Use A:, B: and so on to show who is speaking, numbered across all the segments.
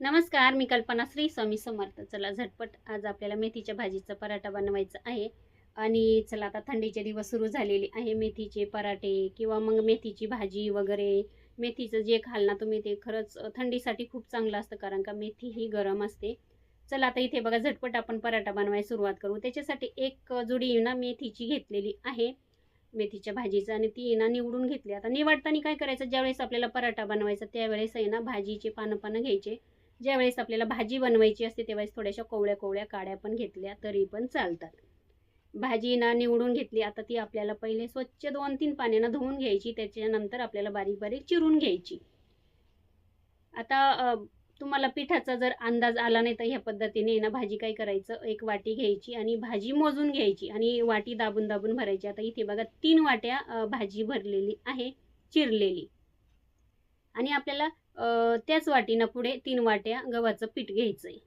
A: नमस्कार मी कल्पना श्री स्वामी समर्थ. चला झटपट आज आपल्याला मेथीच्या भाजीचा पराठा बनवायचा आहे. आणि चला आता थंडीचे दिवस सुरू झालेले आहे. मेथीचे पराठे किंवा मग मेथीची भाजी वगैरे मेथीचं जे खाल ना तुम्ही ते खरंच थंडीसाठी खूप चांगलं असतं कारण का मेथी ही गरम असते. चला आता इथे बघा झटपट आपण पराठा बनवायला सुरुवात करू. त्याच्यासाठी एक जुडी ना मेथीची घेतलेली आहे. मेथीच्या भाजीचं आणि ती ना निवडून घेतली. आता निवडताना काय करायचं? ज्यावेळेस आपल्याला पराठा बनवायचा त्यावेळेस आहे ना भाजीचे पानं पानं घ्यायचे. ज्यावेळेस आपल्याला भाजी बनवायची असते त्यावेळेस थोड्याशा कोवळ्या कोवळ्या काड्या पण घेतल्या तरी पण चालतात. भाजी ना निवडून घेतली आता ती आपल्याला पहिले स्वच्छ दोन तीन पाण्यानं धुवून घ्यायची त्याच्यानंतर आपल्याला बारीक बारीक चिरून घ्यायची. आता तुम्हाला पिठाचा जर अंदाज आला नाही तर ह्या पद्धतीने ना भाजी काय करायचं? एक वाटी घ्यायची आणि भाजी मोजून घ्यायची आणि वाटी दाबून दाबून भरायची. आता इथे बघा तीन वाट्या भाजी भरलेली आहे चिरलेली. आणि आपल्याला त्याच वाटीनं पुढे तीन वाट्या गव्हाचं पीठ घ्यायचं आहे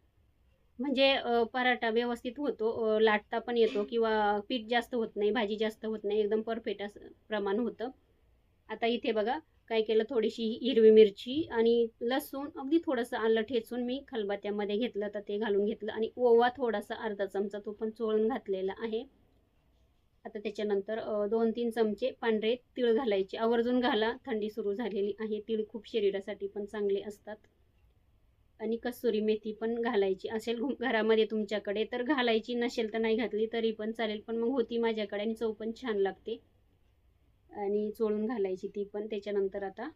A: म्हणजे पराठा व्यवस्थित होतो लाटता पण येतो किंवा पीठ जास्त होत नाही भाजी जास्त होत नाही एकदम परफेक्ट असं प्रमाण होतं. आता इथे बघा काय केलं थोडीशी हिरवी मिरची आणि लसूण अगदी थोडंसं आलं ठेचून मी खलबत्त्यामध्ये घेतलं तर ते घालून घेतलं आणि ओवा थोडासा अर्धा चमचा तो पण चोळून घातलेला आहे. आता त्याच्यानंतर दोन तीन चमचे पांढरे तीळ घालायचे. आवर्जून घाला थंडी सुरू झालेली आहे. तीळ खूप शरीरासाठी पण चांगले असतात. आणि कसुरी मेथी पण घालायची. असेल घरामध्ये तुमच्याकडे तर घालायची. नसेल तर नाही घातली तरी पण चालेल. पण मग होती माझ्याकडे आणि चव पण छान लागते. आणि चोळून घालायची ती पण. त्याच्यानंतर आता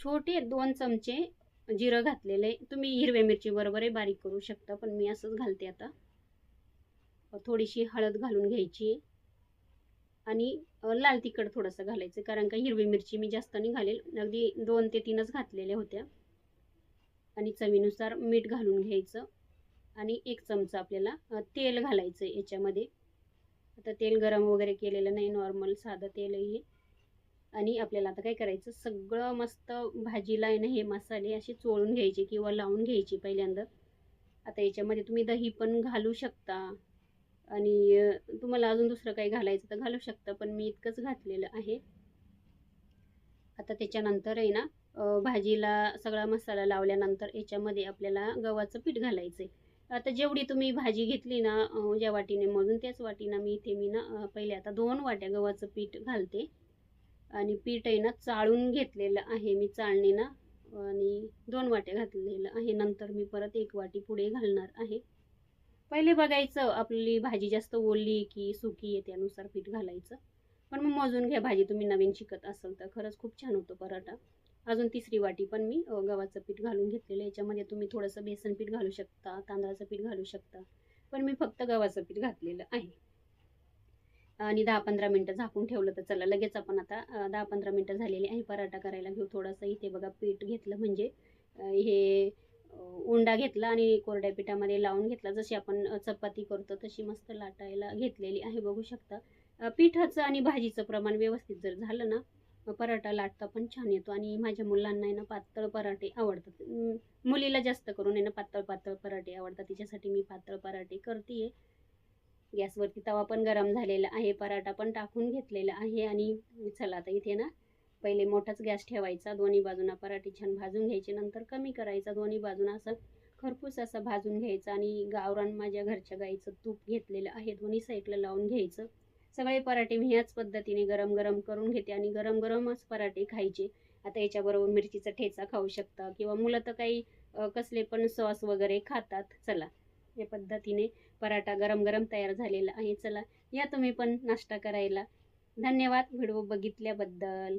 A: छोटे दोन चमचे जिरं घातलेले. तुम्ही हिरव्या मिरची बरोबरही बारीक करू शकता. पण मी असंच घालते आता. थोडीशी हळद घालून घ्यायची. आणि लाल तिखट थोडंसं घालायचं कारण का हिरवी मिरची मी जास्त नाही घालेल. अगदी दोन ते तीनच घातलेल्या होत्या. आणि चवीनुसार मीठ घालून घ्यायचं. आणि एक चमचा आपल्याला तेल घालायचं याच्यामध्ये. आता तेल गरम वगैरे केलेलं नाही नॉर्मल साधं तेल हे. आणि आपल्याला आता काय करायचं सगळं मस्त भाजीला आहे ना हे मसाले असे चोळून घ्यायचे किंवा लावून घ्यायचे पहिल्यांदा. आता याच्यामध्ये तुम्ही दही पण घालू शकता. आणि तुम्हाला अजून दुसरं काही घालायचं तर घालू शकता पण मी इतकंच घातलेलं आहे. आता त्याच्यानंतर आहे ना भाजीला सगळा मसाला लावल्यानंतर याच्यामध्ये आपल्याला गव्हाचं पीठ घालायचं आहे आता जेवढी तुम्ही भाजी घेतली ना ज्या वाटीने मधून त्याच वाटीनं मी इथे मी ना पहिले आता दोन वाट्या गव्हाचं पीठ घालते. आणि पीठ आहे ना चाळून घेतलेलं आहे मी चाळणे ना आणि दोन वाट्या घातलेलं आहे. नंतर मी परत एक वाटी पुढे घालणार आहे. पहिले बघायचं आपली भाजी जास्त ओली की सुकी आहे त्यानुसार पीठ घालायचं. पण मग मोजून घ्या भाजी तुम्ही नवीन शिकत असाल तर खरंच खूप छान होतो पराठा. अजून तिसरी वाटी पण मी गव्हाचं पीठ घालून घेतलेलं आहे. याच्यामध्ये तुम्ही थोडंसं बेसन पीठ घालू शकता तांदळाचं पीठ घालू शकता. पण मी फक्त गव्हाचं पीठ घातलेलं आहे. आणि दहा पंधरा मिनटं झाकून ठेवलं तर चला लगेच आपण आता दहा पंधरा मिनटं झालेली आहे. पराठा करायला घेऊ थोडंसं. इथे बघा पीठ घेतलं म्हणजे हे उंडा घेतला आणि कोरड्या पिठामध्ये लावून घेतला. जशी आपण चपाती करतो तशी मस्त लाटायला घेतलेली आहे बघू शकता. पिठाचं आणि भाजीचं प्रमाण व्यवस्थित जर झालं ना पराठा लाटता पण छान येतो. आणि माझ्या मुलांना आहे ना पातळ पराठे आवडतात. मुलीला जास्त करून आहे ना पातळ पातळ पराठे आवडतात. तिच्यासाठी मी पातळ पराठे करते गॅसवरती तवा पण गरम झालेला आहे. पराठा पण टाकून घेतलेला आहे. आणि चला आता इथे ना पहिले मोठाच गॅस ठेवायचा दोन्ही बाजूना पराठे छान भाजून घ्यायचे नंतर कमी करायचा दोन्ही बाजूना असं खरपूस असं भाजून घ्यायचं आणि गावरान माझ्या घरच्या गाईचं तूप घेतलेलं आहे दोन्ही साईडला लावून घ्यायचं. सगळे पराठे मी ह्याच पद्धतीने गरम गरम करून घेते आणि गरम गरमच पराठे खायचे. आता याच्याबरोबर मिरचीचा ठेचा खाऊ शकता किंवा मुलं तर काही कसले पण सॉस वगैरे खातात. चला या पद्धतीने पराठा गरम गरम तयार झालेला आहे. चला या तुम्ही पण नाश्ता करायला. धन्यवाद. व्हिडिओ बघितल्याबद्दल.